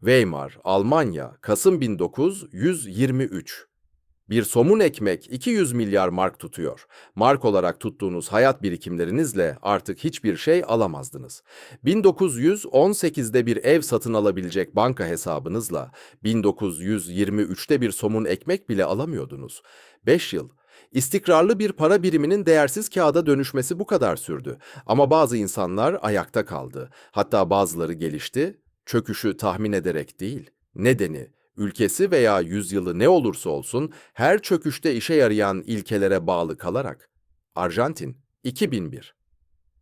Weimar, Almanya, Kasım 1923. Bir somun ekmek 200 milyar mark tutuyor. Mark olarak tuttuğunuz hayat birikimlerinizle artık hiçbir şey alamazdınız. 1918'de bir ev satın alabilecek banka hesabınızla 1923'te bir somun ekmek bile alamıyordunuz. 5 yıl. İstikrarlı bir para biriminin değersiz kağıda dönüşmesi bu kadar sürdü. Ama bazı insanlar ayakta kaldı. Hatta bazıları gelişti, çöküşü tahmin ederek değil, nedeni, ülkesi veya yüzyılı ne olursa olsun her çöküşte işe yarayan ilkelere bağlı kalarak. Arjantin 2001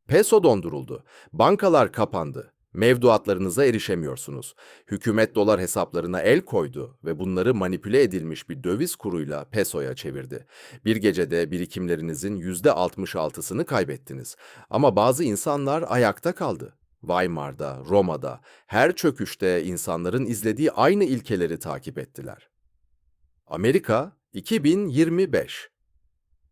Peso donduruldu. Bankalar kapandı. Mevduatlarınıza erişemiyorsunuz. Hükümet dolar hesaplarına el koydu ve bunları manipüle edilmiş bir döviz kuruyla pesoya çevirdi. Bir gecede birikimlerinizin %66'sını kaybettiniz. Ama bazı insanlar ayakta kaldı. Weimar'da, Roma'da, her çöküşte insanların izlediği aynı ilkeleri takip ettiler. Amerika 2025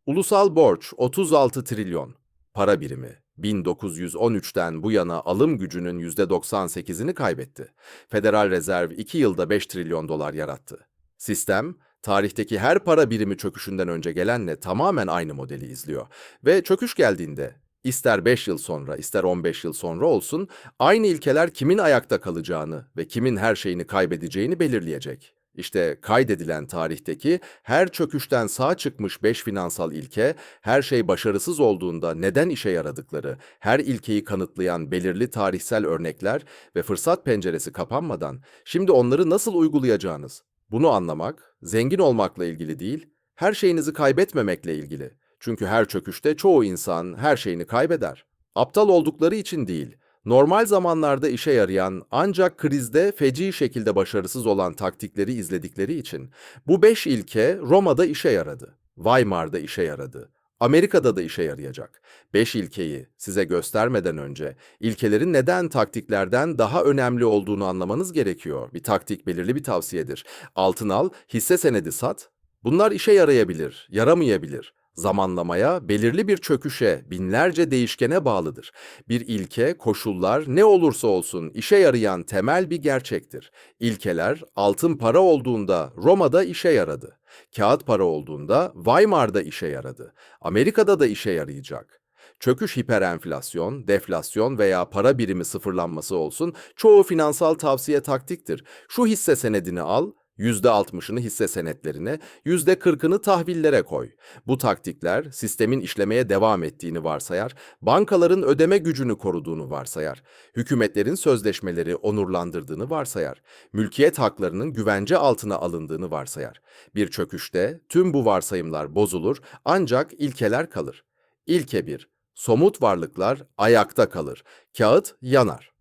Ulusal borç 36 trilyon. Para birimi 1913'ten bu yana alım gücünün %98'ini kaybetti. Federal Rezerv 2 yılda 5 trilyon dolar yarattı. Sistem, tarihteki her para birimi çöküşünden önce gelenle tamamen aynı modeli izliyor. Ve çöküş geldiğinde, ister 5 yıl sonra, ister 15 yıl sonra olsun, aynı ilkeler kimin ayakta kalacağını ve kimin her şeyini kaybedeceğini belirleyecek. İşte kaydedilen tarihteki her çöküşten sağ çıkmış beş finansal ilke, her şey başarısız olduğunda neden işe yaradıkları, her ilkeyi kanıtlayan belirli tarihsel örnekler ve fırsat penceresi kapanmadan şimdi onları nasıl uygulayacağınız. Bunu anlamak, zengin olmakla ilgili değil, her şeyinizi kaybetmemekle ilgili. Çünkü her çöküşte çoğu insan her şeyini kaybeder. Aptal oldukları için değil, Normal zamanlarda işe yarayan ancak krizde feci şekilde başarısız olan taktikleri izledikleri için bu beş ilke Roma'da işe yaradı, Weimar'da işe yaradı, Amerika'da da işe yarayacak. Beş ilkeyi size göstermeden önce ilkelerin neden taktiklerden daha önemli olduğunu anlamanız gerekiyor. Bir taktik belirli bir tavsiyedir. Altın al, hisse senedi sat. Bunlar işe yarayabilir, yaramayabilir zamanlamaya, belirli bir çöküşe, binlerce değişkene bağlıdır. Bir ilke, koşullar ne olursa olsun işe yarayan temel bir gerçektir. İlkeler altın para olduğunda Roma'da işe yaradı. Kağıt para olduğunda Weimar'da işe yaradı. Amerika'da da işe yarayacak. Çöküş hiperenflasyon, deflasyon veya para birimi sıfırlanması olsun çoğu finansal tavsiye taktiktir. Şu hisse senedini al, %60'ını hisse senetlerine, %40'ını tahvillere koy. Bu taktikler sistemin işlemeye devam ettiğini varsayar, bankaların ödeme gücünü koruduğunu varsayar, hükümetlerin sözleşmeleri onurlandırdığını varsayar, mülkiyet haklarının güvence altına alındığını varsayar. Bir çöküşte tüm bu varsayımlar bozulur ancak ilkeler kalır. İlke 1. Somut varlıklar ayakta kalır. Kağıt yanar.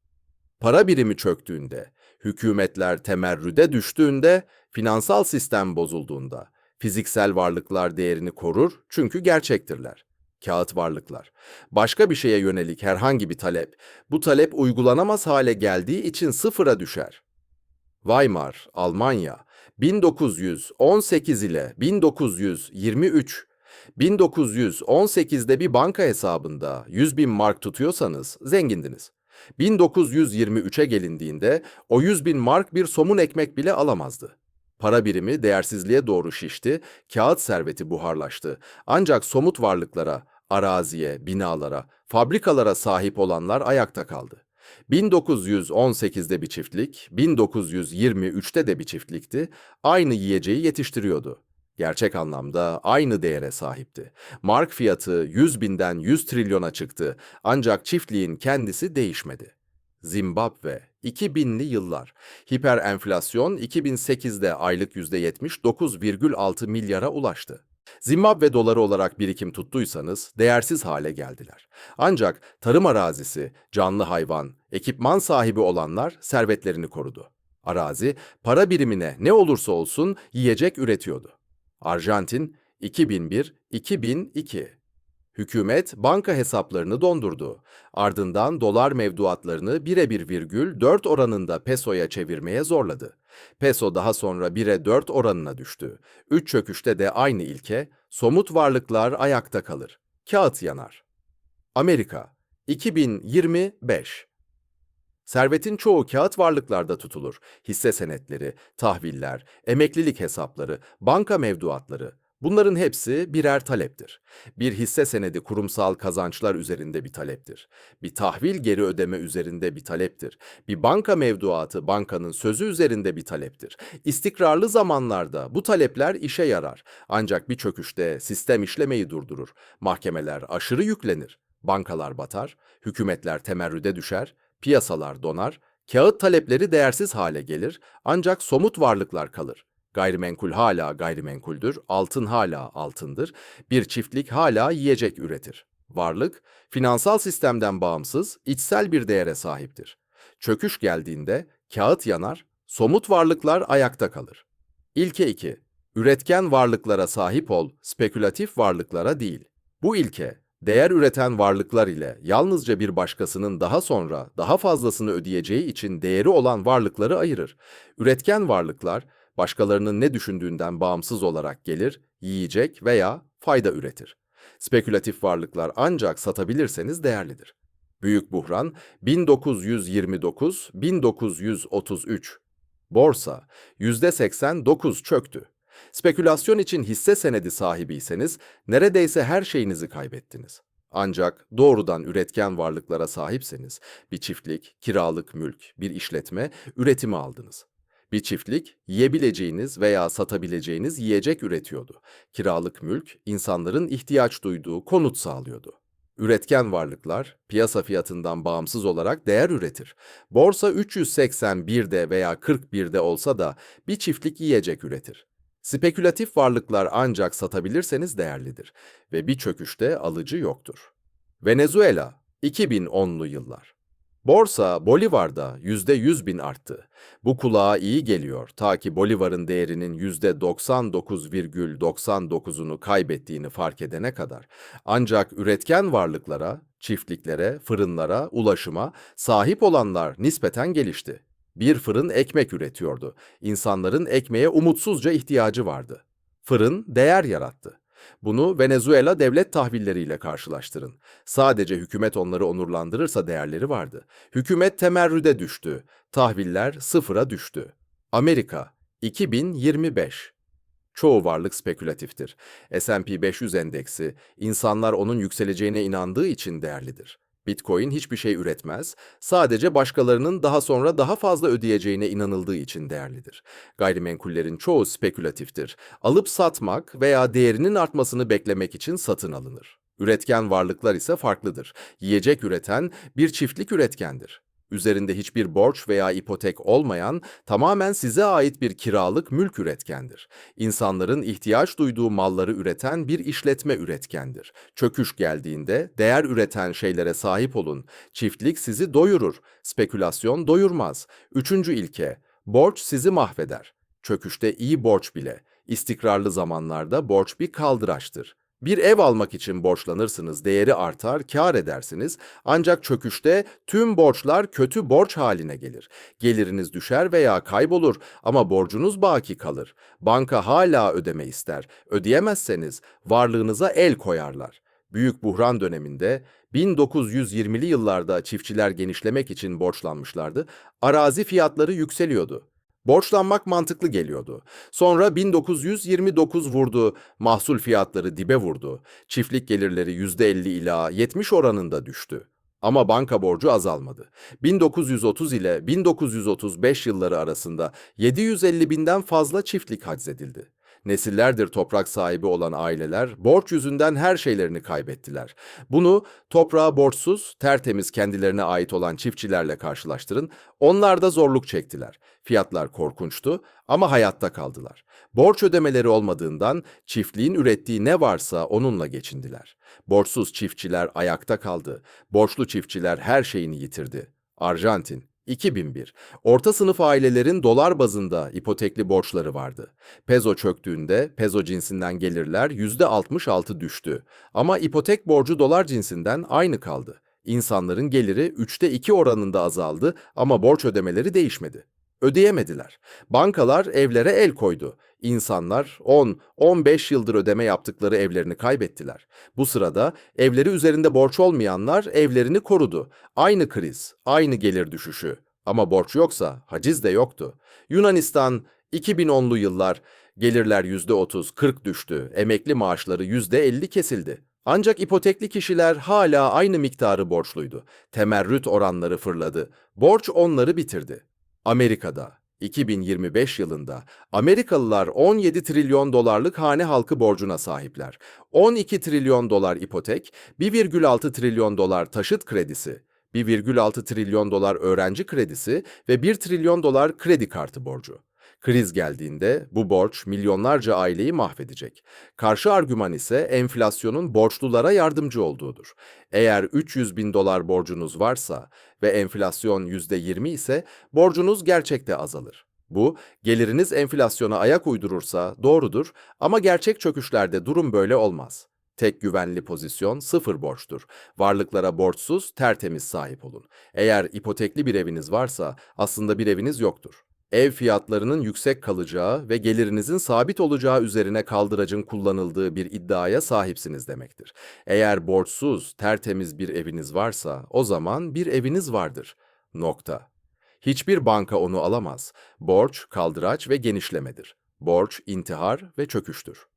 Para birimi çöktüğünde, hükümetler temerrüde düştüğünde, finansal sistem bozulduğunda, fiziksel varlıklar değerini korur çünkü gerçektirler. Kağıt varlıklar. Başka bir şeye yönelik herhangi bir talep, bu talep uygulanamaz hale geldiği için sıfıra düşer. Weimar, Almanya, 1918 ile 1923 1918'de bir banka hesabında 100 bin mark tutuyorsanız zengindiniz. 1923'e gelindiğinde o 100 bin mark bir somun ekmek bile alamazdı. Para birimi değersizliğe doğru şişti, kağıt serveti buharlaştı. Ancak somut varlıklara, araziye, binalara, fabrikalara sahip olanlar ayakta kaldı. 1918'de bir çiftlik, 1923'te de bir çiftlikti, aynı yiyeceği yetiştiriyordu gerçek anlamda aynı değere sahipti. Mark fiyatı 100 binden 100 trilyona çıktı ancak çiftliğin kendisi değişmedi. Zimbabwe 2000'li yıllar. Hiperenflasyon 2008'de aylık %79,6 milyara ulaştı. Zimbabwe doları olarak birikim tuttuysanız değersiz hale geldiler. Ancak tarım arazisi, canlı hayvan, ekipman sahibi olanlar servetlerini korudu. Arazi para birimine ne olursa olsun yiyecek üretiyordu. Arjantin 2001-2002 Hükümet banka hesaplarını dondurdu. Ardından dolar mevduatlarını birebir virgül 4 oranında pesoya çevirmeye zorladı. Peso daha sonra 1'e 4 oranına düştü. Üç çöküşte de aynı ilke, somut varlıklar ayakta kalır. Kağıt yanar. Amerika 2025 Servetin çoğu kağıt varlıklarda tutulur. Hisse senetleri, tahviller, emeklilik hesapları, banka mevduatları. Bunların hepsi birer taleptir. Bir hisse senedi kurumsal kazançlar üzerinde bir taleptir. Bir tahvil geri ödeme üzerinde bir taleptir. Bir banka mevduatı bankanın sözü üzerinde bir taleptir. İstikrarlı zamanlarda bu talepler işe yarar. Ancak bir çöküşte sistem işlemeyi durdurur. Mahkemeler aşırı yüklenir. Bankalar batar, hükümetler temerrüde düşer, piyasalar donar, kağıt talepleri değersiz hale gelir ancak somut varlıklar kalır. Gayrimenkul hala gayrimenkuldür, altın hala altındır, bir çiftlik hala yiyecek üretir. Varlık, finansal sistemden bağımsız, içsel bir değere sahiptir. Çöküş geldiğinde kağıt yanar, somut varlıklar ayakta kalır. İlke 2. Üretken varlıklara sahip ol, spekülatif varlıklara değil. Bu ilke, değer üreten varlıklar ile yalnızca bir başkasının daha sonra daha fazlasını ödeyeceği için değeri olan varlıkları ayırır. Üretken varlıklar, başkalarının ne düşündüğünden bağımsız olarak gelir, yiyecek veya fayda üretir. Spekülatif varlıklar ancak satabilirseniz değerlidir. Büyük buhran 1929-1933. Borsa %89 çöktü. Spekülasyon için hisse senedi sahibiyseniz neredeyse her şeyinizi kaybettiniz. Ancak doğrudan üretken varlıklara sahipseniz bir çiftlik, kiralık mülk, bir işletme üretimi aldınız. Bir çiftlik yiyebileceğiniz veya satabileceğiniz yiyecek üretiyordu. Kiralık mülk insanların ihtiyaç duyduğu konut sağlıyordu. Üretken varlıklar piyasa fiyatından bağımsız olarak değer üretir. Borsa 381'de veya 41'de olsa da bir çiftlik yiyecek üretir. Spekülatif varlıklar ancak satabilirseniz değerlidir ve bir çöküşte alıcı yoktur. Venezuela 2010'lu yıllar Borsa Bolivar'da yüzde yüz bin arttı. Bu kulağa iyi geliyor ta ki Bolivar'ın değerinin yüzde 99,99'unu kaybettiğini fark edene kadar. Ancak üretken varlıklara, çiftliklere, fırınlara, ulaşıma sahip olanlar nispeten gelişti. Bir fırın ekmek üretiyordu. İnsanların ekmeğe umutsuzca ihtiyacı vardı. Fırın değer yarattı. Bunu Venezuela devlet tahvilleriyle karşılaştırın. Sadece hükümet onları onurlandırırsa değerleri vardı. Hükümet temerrüde düştü. Tahviller sıfıra düştü. Amerika 2025 Çoğu varlık spekülatiftir. S&P 500 endeksi insanlar onun yükseleceğine inandığı için değerlidir. Bitcoin hiçbir şey üretmez, sadece başkalarının daha sonra daha fazla ödeyeceğine inanıldığı için değerlidir. Gayrimenkullerin çoğu spekülatiftir. Alıp satmak veya değerinin artmasını beklemek için satın alınır. Üretken varlıklar ise farklıdır. Yiyecek üreten bir çiftlik üretkendir üzerinde hiçbir borç veya ipotek olmayan, tamamen size ait bir kiralık mülk üretkendir. İnsanların ihtiyaç duyduğu malları üreten bir işletme üretkendir. Çöküş geldiğinde değer üreten şeylere sahip olun. Çiftlik sizi doyurur, spekülasyon doyurmaz. Üçüncü ilke, borç sizi mahveder. Çöküşte iyi borç bile, istikrarlı zamanlarda borç bir kaldıraçtır. Bir ev almak için borçlanırsınız, değeri artar, kar edersiniz. Ancak çöküşte tüm borçlar kötü borç haline gelir. Geliriniz düşer veya kaybolur ama borcunuz baki kalır. Banka hala ödeme ister. Ödeyemezseniz varlığınıza el koyarlar. Büyük buhran döneminde 1920'li yıllarda çiftçiler genişlemek için borçlanmışlardı. Arazi fiyatları yükseliyordu. Borçlanmak mantıklı geliyordu. Sonra 1929 vurdu, mahsul fiyatları dibe vurdu. Çiftlik gelirleri %50 ila 70 oranında düştü. Ama banka borcu azalmadı. 1930 ile 1935 yılları arasında 750 binden fazla çiftlik haczedildi. Nesillerdir toprak sahibi olan aileler borç yüzünden her şeylerini kaybettiler. Bunu toprağa borçsuz, tertemiz kendilerine ait olan çiftçilerle karşılaştırın. Onlar da zorluk çektiler. Fiyatlar korkunçtu ama hayatta kaldılar. Borç ödemeleri olmadığından çiftliğin ürettiği ne varsa onunla geçindiler. Borçsuz çiftçiler ayakta kaldı. Borçlu çiftçiler her şeyini yitirdi. Arjantin 2001. Orta sınıf ailelerin dolar bazında ipotekli borçları vardı. Pezo çöktüğünde pezo cinsinden gelirler %66 düştü. Ama ipotek borcu dolar cinsinden aynı kaldı. İnsanların geliri 3'te 2 oranında azaldı ama borç ödemeleri değişmedi. Ödeyemediler. Bankalar evlere el koydu. İnsanlar 10-15 yıldır ödeme yaptıkları evlerini kaybettiler. Bu sırada evleri üzerinde borç olmayanlar evlerini korudu. Aynı kriz, aynı gelir düşüşü. Ama borç yoksa haciz de yoktu. Yunanistan 2010'lu yıllar gelirler %30-40 düştü, emekli maaşları %50 kesildi. Ancak ipotekli kişiler hala aynı miktarı borçluydu. Temerrüt oranları fırladı. Borç onları bitirdi. Amerika'da 2025 yılında Amerikalılar 17 trilyon dolarlık hane halkı borcuna sahipler. 12 trilyon dolar ipotek, 1,6 trilyon dolar taşıt kredisi, 1,6 trilyon dolar öğrenci kredisi ve 1 trilyon dolar kredi kartı borcu. Kriz geldiğinde bu borç milyonlarca aileyi mahvedecek. Karşı argüman ise enflasyonun borçlulara yardımcı olduğudur. Eğer 300 bin dolar borcunuz varsa ve enflasyon %20 ise borcunuz gerçekte azalır. Bu, geliriniz enflasyona ayak uydurursa doğrudur ama gerçek çöküşlerde durum böyle olmaz. Tek güvenli pozisyon sıfır borçtur. Varlıklara borçsuz, tertemiz sahip olun. Eğer ipotekli bir eviniz varsa aslında bir eviniz yoktur. Ev fiyatlarının yüksek kalacağı ve gelirinizin sabit olacağı üzerine kaldıracın kullanıldığı bir iddiaya sahipsiniz demektir. Eğer borçsuz, tertemiz bir eviniz varsa o zaman bir eviniz vardır. Nokta. Hiçbir banka onu alamaz. Borç, kaldıraç ve genişlemedir. Borç, intihar ve çöküştür.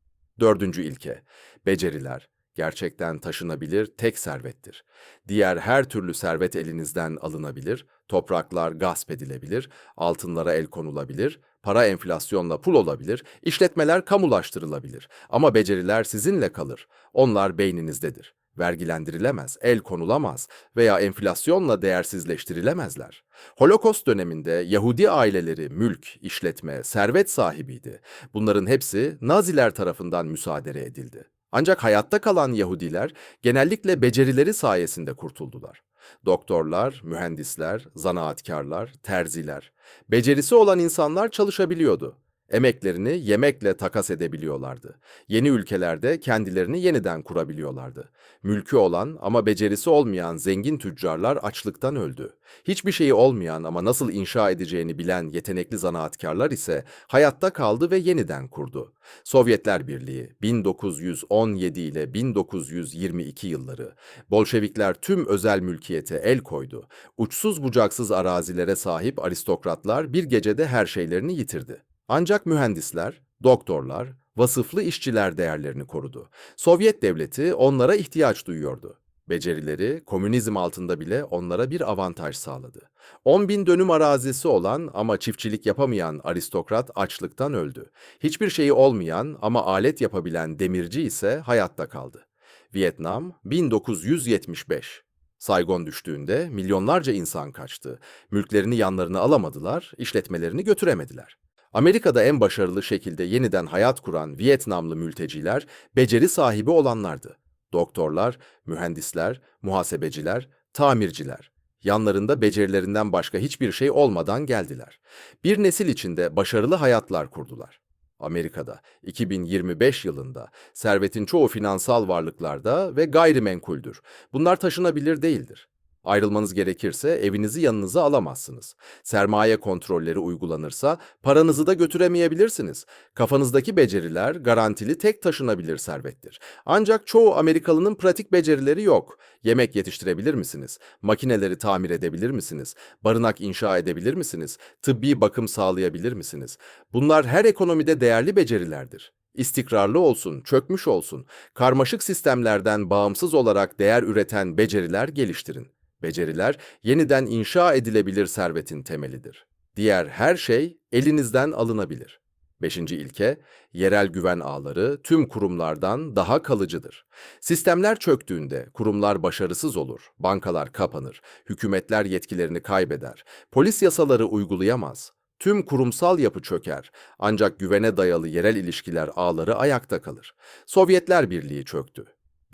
Dördüncü ilke, beceriler gerçekten taşınabilir tek servettir. Diğer her türlü servet elinizden alınabilir, topraklar gasp edilebilir, altınlara el konulabilir, para enflasyonla pul olabilir, işletmeler kamulaştırılabilir. Ama beceriler sizinle kalır. Onlar beyninizdedir. Vergilendirilemez, el konulamaz veya enflasyonla değersizleştirilemezler. Holokost döneminde Yahudi aileleri mülk, işletme, servet sahibiydi. Bunların hepsi Naziler tarafından müsaade edildi. Ancak hayatta kalan Yahudiler genellikle becerileri sayesinde kurtuldular. Doktorlar, mühendisler, zanaatkarlar, terziler. Becerisi olan insanlar çalışabiliyordu. Emeklerini yemekle takas edebiliyorlardı. Yeni ülkelerde kendilerini yeniden kurabiliyorlardı. Mülkü olan ama becerisi olmayan zengin tüccarlar açlıktan öldü. Hiçbir şeyi olmayan ama nasıl inşa edeceğini bilen yetenekli zanaatkarlar ise hayatta kaldı ve yeniden kurdu. Sovyetler Birliği 1917 ile 1922 yılları Bolşevikler tüm özel mülkiyete el koydu. Uçsuz bucaksız arazilere sahip aristokratlar bir gecede her şeylerini yitirdi. Ancak mühendisler, doktorlar, vasıflı işçiler değerlerini korudu. Sovyet devleti onlara ihtiyaç duyuyordu. Becerileri komünizm altında bile onlara bir avantaj sağladı. 10 bin dönüm arazisi olan ama çiftçilik yapamayan aristokrat açlıktan öldü. Hiçbir şeyi olmayan ama alet yapabilen demirci ise hayatta kaldı. Vietnam 1975 Saigon düştüğünde milyonlarca insan kaçtı. Mülklerini yanlarına alamadılar, işletmelerini götüremediler. Amerika'da en başarılı şekilde yeniden hayat kuran Vietnamlı mülteciler beceri sahibi olanlardı. Doktorlar, mühendisler, muhasebeciler, tamirciler. Yanlarında becerilerinden başka hiçbir şey olmadan geldiler. Bir nesil içinde başarılı hayatlar kurdular. Amerika'da 2025 yılında servetin çoğu finansal varlıklarda ve gayrimenkuldür. Bunlar taşınabilir değildir. Ayrılmanız gerekirse evinizi yanınıza alamazsınız. Sermaye kontrolleri uygulanırsa paranızı da götüremeyebilirsiniz. Kafanızdaki beceriler garantili tek taşınabilir servettir. Ancak çoğu Amerikalının pratik becerileri yok. Yemek yetiştirebilir misiniz? Makineleri tamir edebilir misiniz? Barınak inşa edebilir misiniz? Tıbbi bakım sağlayabilir misiniz? Bunlar her ekonomide değerli becerilerdir. İstikrarlı olsun, çökmüş olsun, karmaşık sistemlerden bağımsız olarak değer üreten beceriler geliştirin. Beceriler yeniden inşa edilebilir servetin temelidir. Diğer her şey elinizden alınabilir. Beşinci ilke, yerel güven ağları tüm kurumlardan daha kalıcıdır. Sistemler çöktüğünde kurumlar başarısız olur, bankalar kapanır, hükümetler yetkilerini kaybeder, polis yasaları uygulayamaz, tüm kurumsal yapı çöker ancak güvene dayalı yerel ilişkiler ağları ayakta kalır. Sovyetler Birliği çöktü.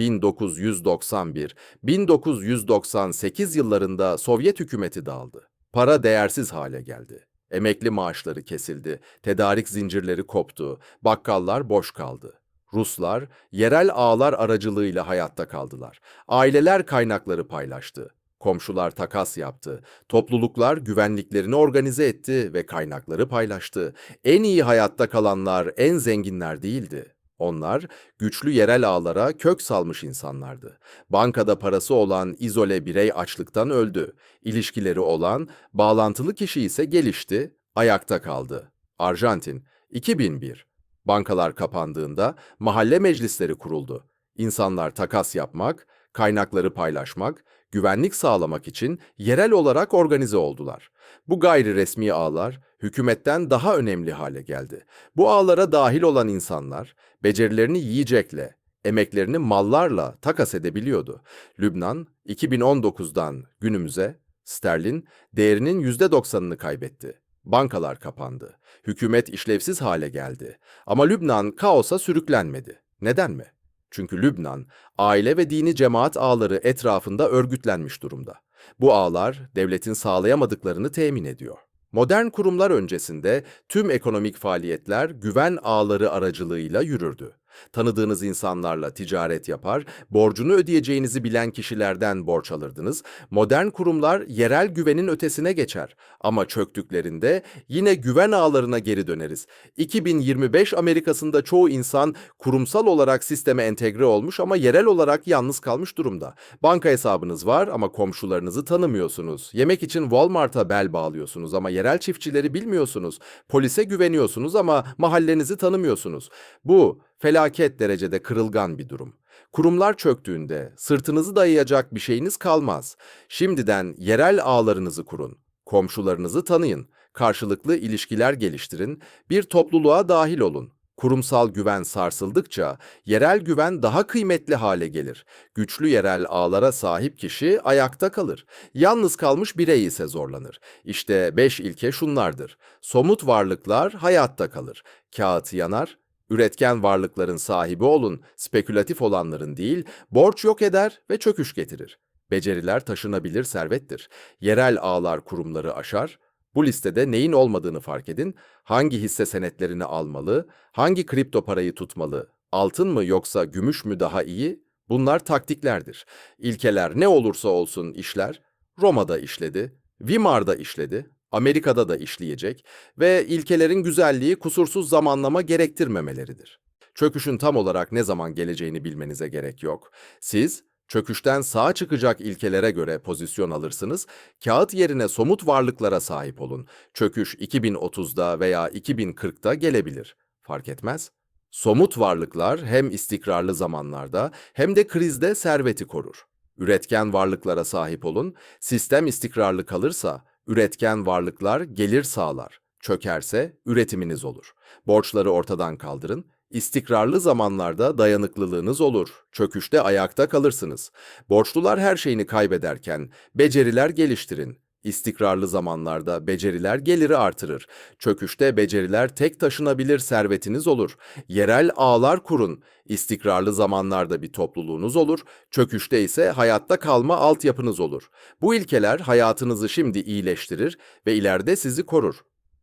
1991-1998 yıllarında Sovyet hükümeti dağıldı. Para değersiz hale geldi. Emekli maaşları kesildi, tedarik zincirleri koptu, bakkallar boş kaldı. Ruslar yerel ağlar aracılığıyla hayatta kaldılar. Aileler kaynakları paylaştı. Komşular takas yaptı. Topluluklar güvenliklerini organize etti ve kaynakları paylaştı. En iyi hayatta kalanlar en zenginler değildi. Onlar güçlü yerel ağlara kök salmış insanlardı. Bankada parası olan izole birey açlıktan öldü. İlişkileri olan bağlantılı kişi ise gelişti, ayakta kaldı. Arjantin 2001 Bankalar kapandığında mahalle meclisleri kuruldu. İnsanlar takas yapmak, kaynakları paylaşmak, güvenlik sağlamak için yerel olarak organize oldular. Bu gayri resmi ağlar hükümetten daha önemli hale geldi. Bu ağlara dahil olan insanlar becerilerini yiyecekle, emeklerini mallarla takas edebiliyordu. Lübnan 2019'dan günümüze sterlin değerinin %90'ını kaybetti. Bankalar kapandı. Hükümet işlevsiz hale geldi. Ama Lübnan kaosa sürüklenmedi. Neden mi? Çünkü Lübnan, aile ve dini cemaat ağları etrafında örgütlenmiş durumda. Bu ağlar devletin sağlayamadıklarını temin ediyor. Modern kurumlar öncesinde tüm ekonomik faaliyetler güven ağları aracılığıyla yürürdü. Tanıdığınız insanlarla ticaret yapar, borcunu ödeyeceğinizi bilen kişilerden borç alırdınız. Modern kurumlar yerel güvenin ötesine geçer ama çöktüklerinde yine güven ağlarına geri döneriz. 2025 Amerika'sında çoğu insan kurumsal olarak sisteme entegre olmuş ama yerel olarak yalnız kalmış durumda. Banka hesabınız var ama komşularınızı tanımıyorsunuz. Yemek için Walmart'a bel bağlıyorsunuz ama yerel çiftçileri bilmiyorsunuz. Polise güveniyorsunuz ama mahallenizi tanımıyorsunuz. Bu felaket derecede kırılgan bir durum. Kurumlar çöktüğünde sırtınızı dayayacak bir şeyiniz kalmaz. Şimdiden yerel ağlarınızı kurun. Komşularınızı tanıyın. Karşılıklı ilişkiler geliştirin. Bir topluluğa dahil olun. Kurumsal güven sarsıldıkça yerel güven daha kıymetli hale gelir. Güçlü yerel ağlara sahip kişi ayakta kalır. Yalnız kalmış birey ise zorlanır. İşte beş ilke şunlardır. Somut varlıklar hayatta kalır. Kağıt yanar, Üretken varlıkların sahibi olun, spekülatif olanların değil, borç yok eder ve çöküş getirir. Beceriler taşınabilir servettir. Yerel ağlar kurumları aşar. Bu listede neyin olmadığını fark edin. Hangi hisse senetlerini almalı, hangi kripto parayı tutmalı, altın mı yoksa gümüş mü daha iyi? Bunlar taktiklerdir. İlkeler ne olursa olsun işler, Roma'da işledi, Weimar'da işledi, Amerika'da da işleyecek ve ilkelerin güzelliği kusursuz zamanlama gerektirmemeleridir. Çöküşün tam olarak ne zaman geleceğini bilmenize gerek yok. Siz çöküşten sağ çıkacak ilkelere göre pozisyon alırsınız, kağıt yerine somut varlıklara sahip olun. Çöküş 2030'da veya 2040'da gelebilir. Fark etmez. Somut varlıklar hem istikrarlı zamanlarda hem de krizde serveti korur. Üretken varlıklara sahip olun, sistem istikrarlı kalırsa Üretken varlıklar gelir sağlar. Çökerse üretiminiz olur. Borçları ortadan kaldırın. İstikrarlı zamanlarda dayanıklılığınız olur. Çöküşte ayakta kalırsınız. Borçlular her şeyini kaybederken beceriler geliştirin. İstikrarlı zamanlarda beceriler geliri artırır. Çöküşte beceriler tek taşınabilir servetiniz olur. Yerel ağlar kurun. İstikrarlı zamanlarda bir topluluğunuz olur. Çöküşte ise hayatta kalma altyapınız olur. Bu ilkeler hayatınızı şimdi iyileştirir ve ileride sizi korur.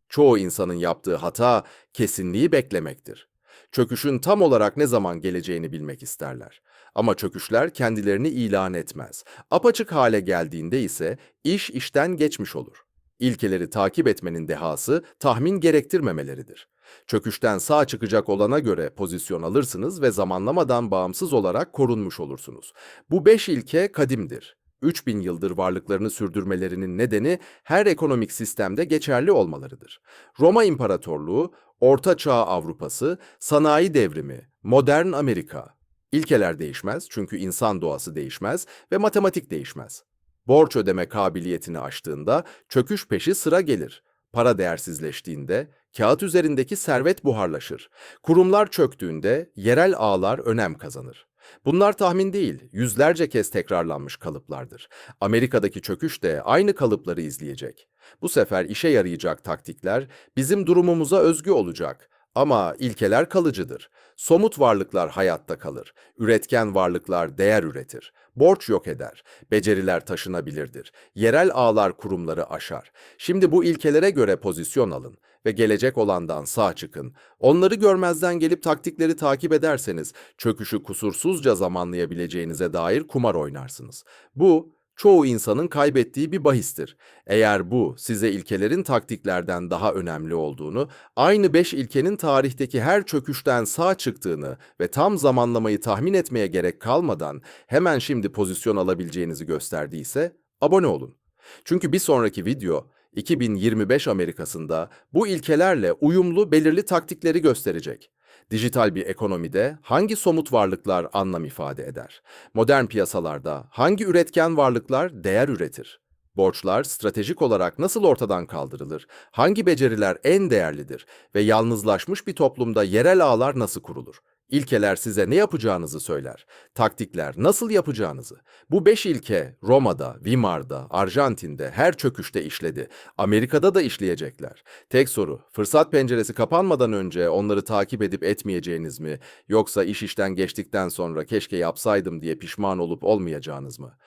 Çoğu insanın yaptığı hata kesinliği beklemektir. Çöküşün tam olarak ne zaman geleceğini bilmek isterler. Ama çöküşler kendilerini ilan etmez. Apaçık hale geldiğinde ise iş işten geçmiş olur. İlkeleri takip etmenin dehası tahmin gerektirmemeleridir. Çöküşten sağ çıkacak olana göre pozisyon alırsınız ve zamanlamadan bağımsız olarak korunmuş olursunuz. Bu beş ilke kadimdir. 3000 yıldır varlıklarını sürdürmelerinin nedeni her ekonomik sistemde geçerli olmalarıdır. Roma İmparatorluğu, Orta Çağ Avrupası, sanayi devrimi, modern Amerika. İlkeler değişmez çünkü insan doğası değişmez ve matematik değişmez. Borç ödeme kabiliyetini aştığında çöküş peşi sıra gelir. Para değersizleştiğinde kağıt üzerindeki servet buharlaşır. Kurumlar çöktüğünde yerel ağlar önem kazanır. Bunlar tahmin değil, yüzlerce kez tekrarlanmış kalıplardır. Amerika'daki çöküş de aynı kalıpları izleyecek. Bu sefer işe yarayacak taktikler bizim durumumuza özgü olacak. Ama ilkeler kalıcıdır. Somut varlıklar hayatta kalır. Üretken varlıklar değer üretir. Borç yok eder. Beceriler taşınabilirdir. Yerel ağlar kurumları aşar. Şimdi bu ilkelere göre pozisyon alın ve gelecek olandan sağ çıkın. Onları görmezden gelip taktikleri takip ederseniz çöküşü kusursuzca zamanlayabileceğinize dair kumar oynarsınız. Bu çoğu insanın kaybettiği bir bahistir. Eğer bu size ilkelerin taktiklerden daha önemli olduğunu, aynı beş ilkenin tarihteki her çöküşten sağ çıktığını ve tam zamanlamayı tahmin etmeye gerek kalmadan hemen şimdi pozisyon alabileceğinizi gösterdiyse abone olun. Çünkü bir sonraki video 2025 Amerikasında bu ilkelerle uyumlu belirli taktikleri gösterecek. Dijital bir ekonomide hangi somut varlıklar anlam ifade eder? Modern piyasalarda hangi üretken varlıklar değer üretir? Borçlar stratejik olarak nasıl ortadan kaldırılır? Hangi beceriler en değerlidir? Ve yalnızlaşmış bir toplumda yerel ağlar nasıl kurulur? İlkeler size ne yapacağınızı söyler. Taktikler nasıl yapacağınızı. Bu beş ilke Roma'da, Weimar'da, Arjantin'de her çöküşte işledi. Amerika'da da işleyecekler. Tek soru, fırsat penceresi kapanmadan önce onları takip edip etmeyeceğiniz mi? Yoksa iş işten geçtikten sonra keşke yapsaydım diye pişman olup olmayacağınız mı?